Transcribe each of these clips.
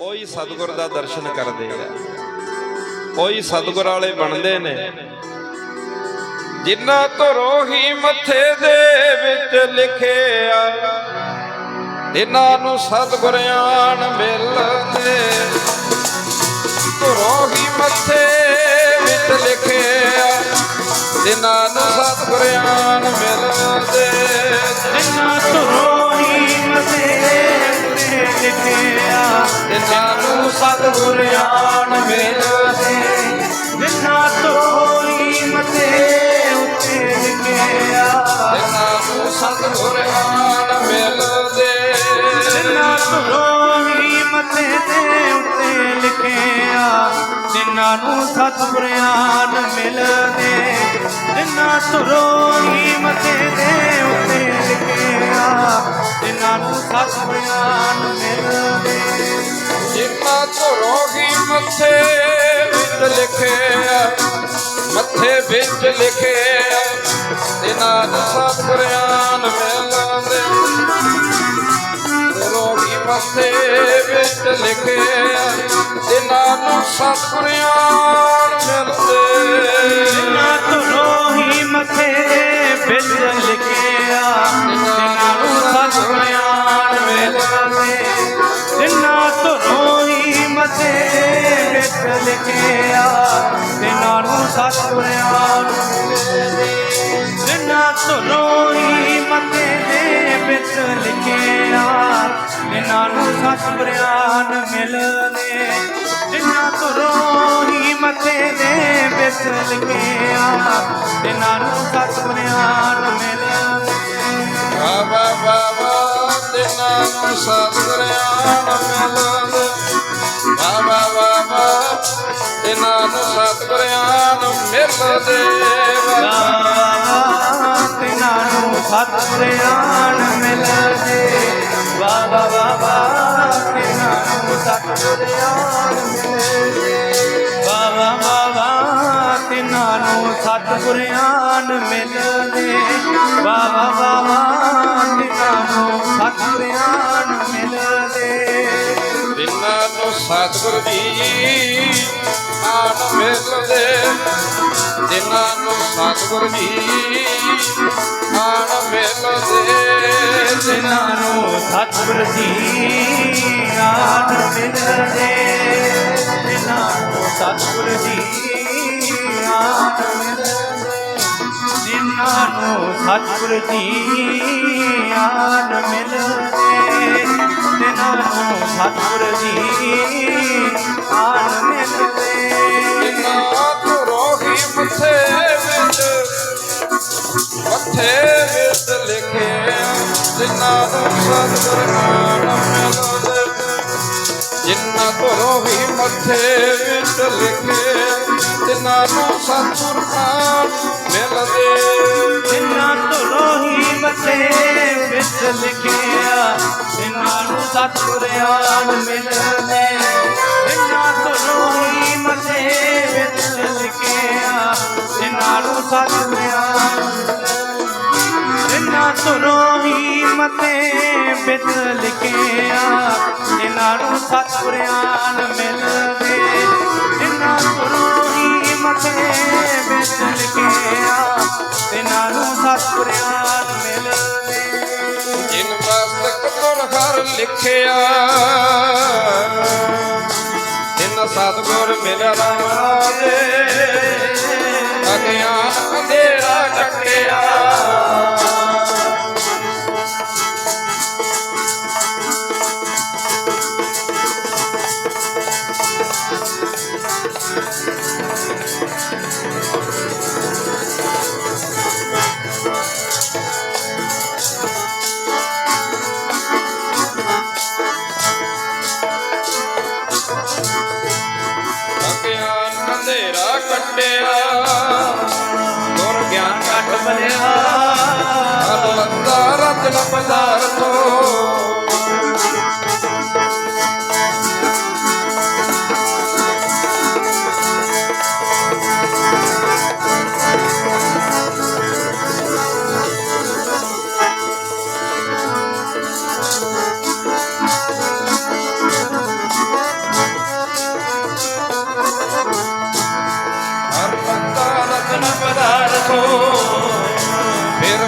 ਉਹੀ ਸਤਿਗੁਰ ਦਾ ਦਰਸ਼ਨ ਕਰਦੇ ਆ। ਉਹੀ ਸਤਿਗੁਰ ਵਾਲੇ ਬਣਦੇ ਨੇ। ਜਿਨ੍ਹਾਂ ਤੋਂ ਰੋਹੀ ਮੱਥੇ ਦੇ ਵਿੱਚ ਲਿਖਿਆ ਇਹਨਾਂ ਨੂੰ ਸਤਿਗੁਰਿਆਨ ਮਿਲਦੇ। ਰੋਹੀ ਮੱਥੇ ਵਿੱਚ ਲਿਖਿਆ ਇਹਨਾਂ ਨੂੰ ਸਤਿਗੁਰਿਆਨ ਮਿਲਦੇ। ਇਹਨਾਂ ਨੂੰ ਸਤਿਗੁਰਿਆਨ ਮਿਲਦੇ। ਜਿਨ੍ਹਾਂ ਤੋਂ ਮਤੇ ਉਤੇ ਲਿਖਿਆ ਇਹਨਾਂ ਨੂੰ ਸਤਿਗੁਰਿਆਨ ਮਿਲਦੇ। ਜਿਨ੍ਹਾਂ ਤੋਂ ਮਤੇ ਦੇ ਉੱਤੇ ਲਿਖਿਆ ਜਿਨ੍ਹਾਂ ਨੂੰ ਸਤਿਗੁਰਿਆਨ ਮਿਲਦੇ। ਜਿਨ੍ਹਾਂ ਤੋਂ ਮਤੇ ਦੇ ਮੱਥੇ ਵਿੱਚ ਲਿਖਿਆ, ਮੱਥੇ ਵਿੱਚ ਲਿਖਿਆ ਇਹਨਾਂ ਨੂੰ ਸਤਿਗੁਰਿਆਨ ਮਿਲਦੇ ਰੋਗੀ ਮੱਥੇ ਵਿੱਚ ਲਿਖਿਆ ਇਹਨਾਂ ਨੂੰ ਸਤਿਗੁਰਿਆਨ ਮਿਲਦੇ ਜਿਨ੍ਹਾਂ ਤੋਂ ਹੀ ਮੱਥੇ ਵਿੱਚ ਲਿਖਿਆ ਜਿਨ੍ਹਾਂ ਨੂੰ ਜਿਨ੍ਹਾਂ ਤੋਂ ਹੀ ਮਤੇ ਦੇ ਵਿੱਚ ਲਿਖਿਆ ਇਹਨਾਂ ਨੂੰ ਸਤਿਗੁਰਿਆਨ ਮਿਲਦੇ ਜਿਨ੍ਹਾਂ ਤੋਂ ਹੀ ਮਥੇ ਦੇ ਵਿੱਚ ਲਿਖਿਆ ਇਹਨਾਂ ਨੂੰ ਸਤਿਗੁਰਿਆਨ ਮਿਲਦੇ ਬਾਬਾ ਬਾਬਾ ਜਿਨ੍ਹਾਂ ਨੂੰ ਸਤਿਗੁਰਿਆਨ ਮਿਲਦੇ ਤਿੰਨਾਂ ਨੂੰ ਸਤਿਗੁਰਿਆਨ ਮਿਲਦੇ ਤਿਨਾਂ ਨੂੰ ਸਤਿਗੁਰਿਆਨ ਮਿਲਦੇ ਬਾਬਾ ਬਾਬਾ ਤਿਨਾਂ ਨੂੰ ਸਤਿਗੁਰਿਆਨ ਮਿਲਦੇ ਬਾਬਾ ਬਾਬਾ ਤਿਨਾਂ ਨੂੰ ਸਤਿਗੁਰਿਆਨ ਮਿਲਦੇ ਬਾਬਾ ਬਾਬਾ ਤਿਨਾਂ ਨੂੰ ਸਤਿਗੁਰਿਆਨ ਮਿਲਦੇ ਤਿੰਨਾਂ ਨੂੰ ਸਤਿਗੁਰ ਜੀ ਤਿੰਨਾਂ ਨੂੰ ਸਤਿਗੁਰ ਜੀ ਆਨ ਮਿਲਦੇ। ਜਿਨ੍ਹਾਂ ਨੂੰ ਸਤਿਗੁਰ ਜੀ ਆਨ ਮਿਲਦੇ। ਜਿਨ੍ਹਾਂ ਨੂੰ ਸਤਿਗੁਰ ਜੀ ਆਨ ਮਿਲਦੇ। ਜਿਨ੍ਹਾਂ ਨੂੰ ਸਤਿਗੁਰ ਜੀ ਆਨ ਮਿਲਦੇ। ਜਿਨ੍ਹਾਂ ਨੂੰ ਸਤਿਗੁਰ ਜੀ ਆਨ ਮਿਲਦੇ। ਮੱਥੇ ਵਿੱਚ ਲਿਖਿਆ ਜਿਨ੍ਹਾਂ ਨੂੰ ਸਤਿਗੁਰ ਨਾਮ ਮਿਲਦੇ ਜਿਨ੍ਹਾਂ ਤੋਂ ਰੋਹੀ ਮੱਥੇ ਵਿੱਚ ਲਿਖੇ ਜਿਨ੍ਹਾਂ ਨੂੰ ਸਤਿਗੁਰ ਨਾਮ ਮਿਲਦੇ ਜਿਨ੍ਹਾਂ ਤੋਂ ਹੀ ਮਥੇ ਵਿੱਚ ਲਿਖਿਆ ਜਿਨ੍ਹਾਂ ਨੂੰ ਸਤਿਗੁਰਿਆਨ ਮਿਲਦੇ ਜਿਨ੍ਹਾਂ ਤੋਂ ਹੀ ਮਥੇ ਵਿੱਚ ਲਿਖਿਆ ਜਿਨ੍ਹਾਂ ਨੂੰ ਸਤਿਗੁਰਿਆਨ ਮਿਲਦੇ ਜਿਨ੍ਹਾਂ ਹੀ ਮਤੇ ਵਿੱਚ ਲਿਖਿਆ ਜਿਨ੍ਹਾਂ ਨੂੰ ਸਤਿਗੁਰਿਆਨ ਮਿਲਦੇ। ਜਿਨ੍ਹਾਂ ਤੋਂ ਹੀ ਮਤੇ ਵਿੱਚ ਲਿਖਿਆ ਜਿਨ੍ਹਾਂ ਨੂੰ ਸਤਿਗੁਰਿਆਨ ਮਿਲਦੇ। ਜਿਨ ਮਸਤਕ ਤੁਰ ਹਰ ਲਿਖਿਆ, ਜਿਨ ਸਤਿਗੁਰ ਮਿਲ ਅੰਧੇਰਾ ਗੁਰ ਗਿਆਨ ਘਟ ਬਣਿਆ। ਅਨੰਦਾ ਰਤਨ ਪਦਾਰਥੋ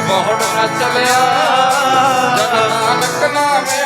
ਬਹੁੜ ਨਾ ਚਲਿਆ। ਜਗ ਨਾਨਕ ਨਾਮੇ